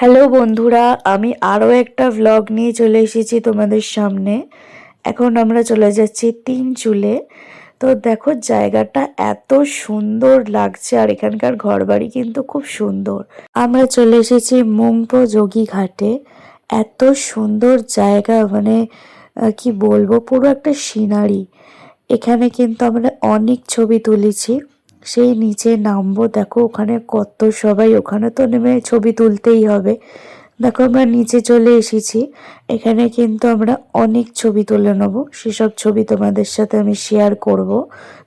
Hello বন্ধুরা, আমি আরও একটা ভ্লগ নিয়ে চলে এসেছি তোমাদের সামনে। এখন আমরা চলে যাচ্ছি তিন চুলে। তো দেখো, জায়গাটা এত সুন্দর লাগছে আর এখানকার ঘরবাড়ি কিন্তু খুব সুন্দর। আমরা চলে এসেছি মুংপো যোগী ঘাটে। এত সুন্দর জায়গা মানে কি বলব, পুরো একটা সিনারি। এখানে কিন্তু আমরা অনেক ছবি তুলেছি। সেই নিচে নামবো। দেখো ওখানে কত সবাই, ওখানে তো নেমে ছবি তুলতেই হবে। দেখো আমরা নিচে চলে এসেছি। এখানে কিন্তু আমরা অনেক ছবি তুলে নেব। সেসব ছবি তোমাদের সাথে আমি শেয়ার করব।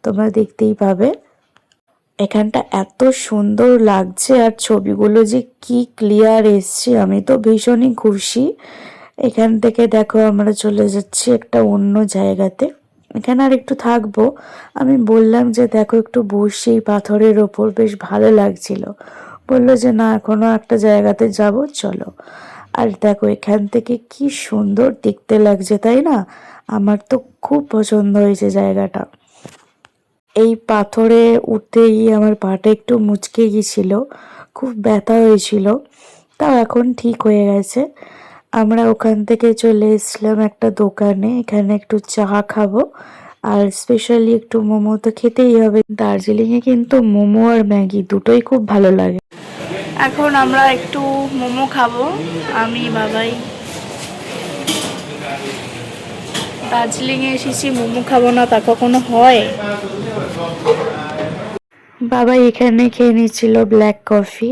তোমরা দেখতেই পাবে। এখানটা এত সুন্দর লাগছে আর ছবিগুলো যে কি ক্লিয়ার এসছে, আমি তো ভীষণই খুশি। এখান থেকে দেখো আমরা চলে যাচ্ছি একটা অন্য জায়গাতে। এখানে আর একটু থাকব। আমি বললাম যে, দেখো, একটু বসি, এই পাথরের ওপর বেশ ভালো লাগছিল। বলল যে, না, এখনও একটা জায়গাতে যাব, চলো। আর দেখো, এখান থেকে কি সুন্দর দেখতে লাগছে, তাই না? আমার তো খুব পছন্দ হয়েছে জায়গাটা। এই পাথরে উঠতে গিয়ে আমার পাটা একটু মুচকে গিয়েছিল, খুব ব্যথা হয়েছিল, তাও এখন ঠিক হয়ে গেছে। আমরা ওখান থেকে চলে এসেছিলাম একটা দোকানে এখানে একটু চা খাব। আর স্পেশালি একটু মোমো তো খেতেই হবে। দার্জিলিংয়ে কিন্তু মোমো আর ম্যাগি দুটোই খুব ভালো লাগে। এখন আমরা একটু মোমো খাব। আমি বাবাই। দার্জিলিংয়ে এসেছি মোমো খাব না তা কখনো হয়? বাবা এখানে খেয়ে নিচ্ছিল ব্ল্যাক কফি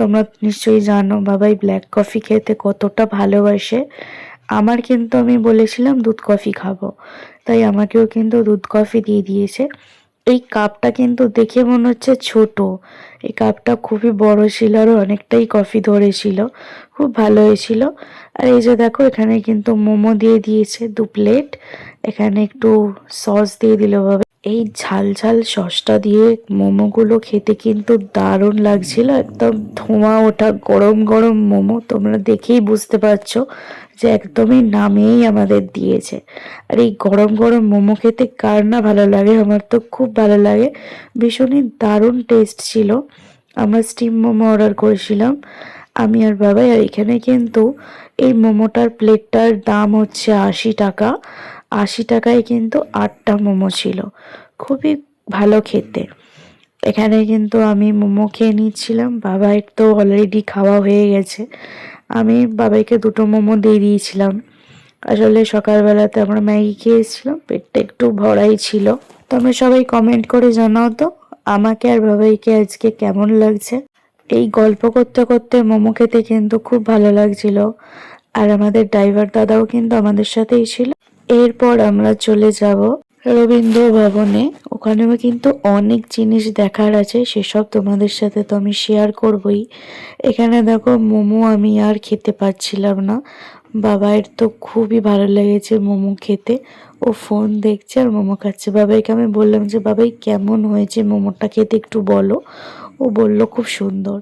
তোমরা নিশ্চয়ই জানো বাবাই ব্ল্যাক কফি খেতে কতটা ভালোবাসে। আমার কিন্তু আমি বলেছিলাম দুধ কফি খাব। তাই আমাকেও কিন্তু দুধ কফি দিয়ে দিয়েছে। এই কাপটা কিন্তু দেখে মনে হচ্ছে ছোট। এই কাপটা খুবই বড় ছিল আর অনেকটাই কফি ধরেছিল। খুব ভালো হয়েছিল আর এই যে দেখো, এখানে কিন্তু মোমো দিয়ে দিয়েছে দু প্লেট এখানে একটু সস দিয়ে দিল বাবা। এই ঝাল ঝাল সসটা দিয়ে মোমোগুলো খেতে কিন্তু দারুণ লাগছিল। একদম ধোঁয়া ওঠা গরম গরম মোমো তোমরা দেখেই বুঝতে পারছ যে একদমই নামেই আমাদের দিয়েছে। আর এই গরম গরম মোমো খেতে কার না ভালো লাগে? আমার তো খুব ভালো লাগে। ভীষণই দারুণ টেস্ট ছিল। আমরা স্টিম মোমো অর্ডার করেছিলাম, আমি আর বাবাই। আর এখানে কিন্তু এই মোমোটার প্লেটটার দাম হচ্ছে আশি টাকা। আশি টাকায় কিন্তু আটটা মোমো ছিল। খুবই ভালো খেতে। এখানে কিন্তু আমি মোমো খেয়ে নিচ্ছিলাম। বাবাই তো অলরেডি খাওয়া হয়ে গেছে। আমি বাবাইকে দুটো মোমো দিয়ে দিয়েছিলাম। আসলে সকালবেলাতে আমরা ম্যাগি খেয়েছিলাম। পেটটা একটু ভরাই ছিল। তোমরা সবাই কমেন্ট করে জানাও তো, আমাকে আর বাবাইকে আজকে কেমন লাগছে? এই গল্প করতে করতে মোমো খেতে কিন্তু খুব ভালো লাগছিল। আর আমাদের ড্রাইভার দাদাও কিন্তু আমাদের সাথেই ছিল। এরপর আমরা চলে যাব রবীন্দ্র ভবনে। ওখানেও কিন্তু অনেক জিনিস দেখার আছে, সেসব তোমাদের সাথে তো আমি শেয়ার করবই। এখানে দেখো মোমো আমি আর খেতে পারছিলাম না। বাবাইয়ের তো খুবই ভালো লেগেছে মোমো খেতে। ও ফোন দেখছে আর মোমো খাচ্ছে। বাবাইকে আমি বললাম যে, বাবাই, কেমন হয়েছে মোমোটা খেতে একটু বলো? ও বলল, খুব সুন্দর।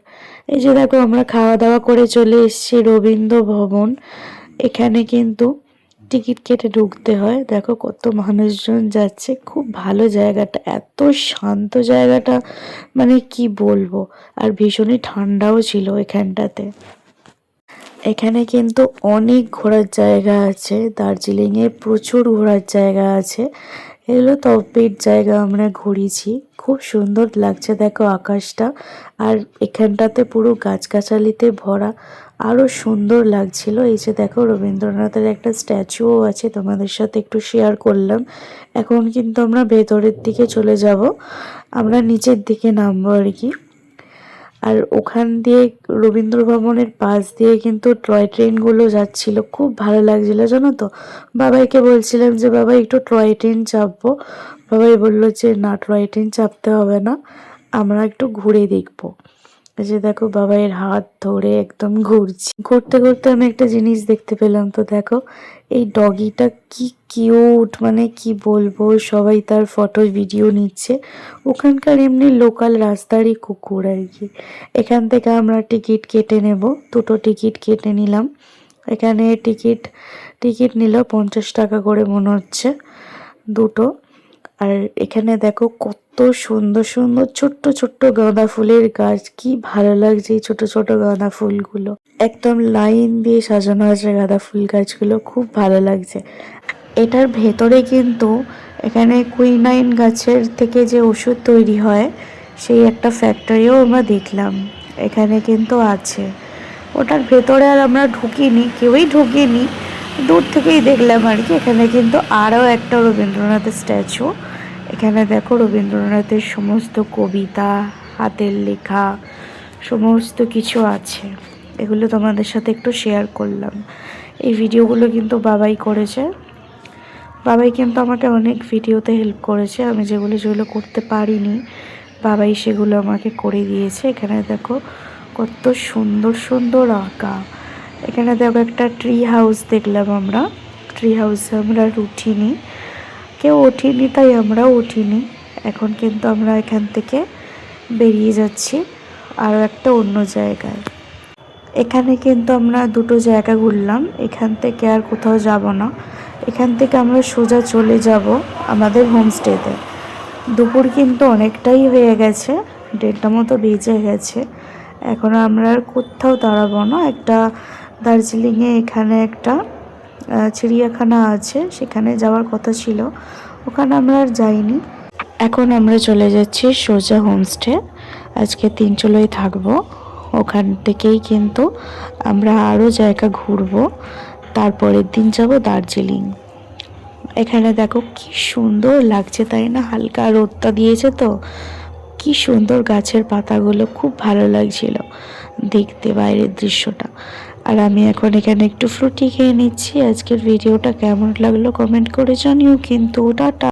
এই যে দেখো আমরা খাওয়া দাওয়া করে চলে এসেছি রবীন্দ্র ভবন। এখানে কিন্তু টিকিট কেটে ঢুকতে হয়। দেখো কত মানুষজন যাচ্ছে। খুব ভালো জায়গাটা। এত শান্ত জায়গাটা। মানে কি বলব? আর ভীষণই ঠান্ডাও ছিল এখানটাতে। এখানে কিন্তু অনেক ঘোরার জায়গা আছে। দার্জিলিংয়ে প্রচুর ঘোরার জায়গা আছে। এগুলো তপের জায়গা আমরা ঘুরেছি। খুব সুন্দর লাগছে দেখো আকাশটা। আর এখানটাতে পুরো গাছগাছালিতে ভরা আরও সুন্দর লাগছিল। এই যে দেখো রবীন্দ্রনাথের একটা স্ট্যাচুও আছে, তোমাদের সাথে একটু শেয়ার করলাম। এখন কিন্তু আমরা ভেতরের দিকে চলে যাব। আমরা নিচের দিকে নামবো আর কি। আর ওখান দিয়ে রবীন্দ্র ভবনের পাশ দিয়ে কিন্তু টয় ট্রেনগুলো যাচ্ছিল। খুব ভালো লাগছিল, জানো তো? বাবাইকে বলছিলাম যে বাবা একটু টয় ট্রেন চাপবো। বাবাই বলল যে, না, টয় ট্রেন চাপতে হবে না, আমরা একটু ঘুরে দেখব। যে দেখো বাবাইয়ের হাত ধরে একদম ঘুরছি। ঘুরতে ঘুরতে আমি একটা জিনিস দেখতে পেলাম তো দেখো, এই ডগিটা কি কিউট মানে কি বলব, সবাই তার ফটো, ভিডিও নিচ্ছে। ওখানকার এমনি লোকাল রাস্তারই কুকুর আর কি। এখান থেকে আমরা টিকিট কেটে নেব, দুটো টিকিট কেটে নিলাম। এখানে টিকিট টিকিট নিল পঞ্চাশ টাকা করে মনে হচ্ছে, দুটো। আর এখানে দেখো কত সুন্দর সুন্দর ছোট্ট ছোট্ট গাঁদা ফুলের গাছ। কি ভালো লাগছে এই ছোট ছোট গাঁদা ফুলগুলো। একদম লাইন দিয়ে সাজানো আছে গাঁদা ফুল গাছগুলো, খুব ভালো লাগছে। এটার ভেতরে কিন্তু এখানে কুইনাইন গাছের থেকে যে ওষুধ তৈরি হয়, সেই একটা ফ্যাক্টরিও আমরা দেখলাম। এখানে কিন্তু আছে। ওটার ভেতরে আর আমরা ঢুকিনি, কেউই ঢুকিনি। দূর থেকেই দেখলাম আর কি। এখানে কিন্তু আরও একটা রবীন্দ্রনাথের স্ট্যাচু। এখানে দেখো রবীন্দ্রনাথের সমস্ত কবিতা, হাতের লেখা, সমস্ত কিছু আছে। এগুলো তোমাদের সাথে একটু শেয়ার করলাম। এই ভিডিওগুলো কিন্তু বাবাই করেছে। বাবাই কিন্তু আমাকে অনেক ভিডিওতে হেল্প করেছে। আমি যেগুলো যেগুলো করতে পারিনি, বাবাই সেগুলো আমাকে করে দিয়েছে। এখানে দেখো কত সুন্দর সুন্দর আঁকা। এখানে দেখো একটা ট্রি হাউস দেখলাম আমরা। ট্রি হাউসে আমরা উঠিনি। কেউ ওঠিনি, তাই আমরাও উঠিনি। এখন কিন্তু আমরা এখান থেকে বেরিয়ে যাচ্ছি আরও একটা অন্য জায়গায়। এখানে কিন্তু আমরা দুটো জায়গা ঘুরলাম। এখান থেকে আর কোথাও যাব না। এখান থেকে আমরা সোজা চলে যাব আমাদের হোমস্টেতে দুপুর কিন্তু অনেকটাই হয়ে গেছে। দেড়টা মতো বেজে গেছে। এখন আমরা আর কোথাও দাঁড়াবো না। একটা দার্জিলিংয়ে এখানে একটা চিড়িয়াখানা আছে, সেখানে যাওয়ার কথা ছিল। ওখানে আমরা আর যাইনি। এখন আমরা চলে যাচ্ছি সোজা হোমস্টে। আজকে তিন চলোই থাকব। ওখান থেকেই কিন্তু আমরা আরও জায়গা ঘুরবো। তারপরের দিন যাব দার্জিলিং। এখানে দেখো কি সুন্দর লাগছে, তাই না? হালকা রোদটা দিয়েছে তো। কি সুন্দর গাছের পাতাগুলো, খুব ভালো লাগছিল। দেখতে বাইরের দৃশ্যটা। আর আমি এখন এখানে একটু ফ্রুটি খেয়ে নিচ্ছি। আজকের ভিডিওটা কেমন লাগল কমেন্ট করে জানিও। কিন্তু টাটা।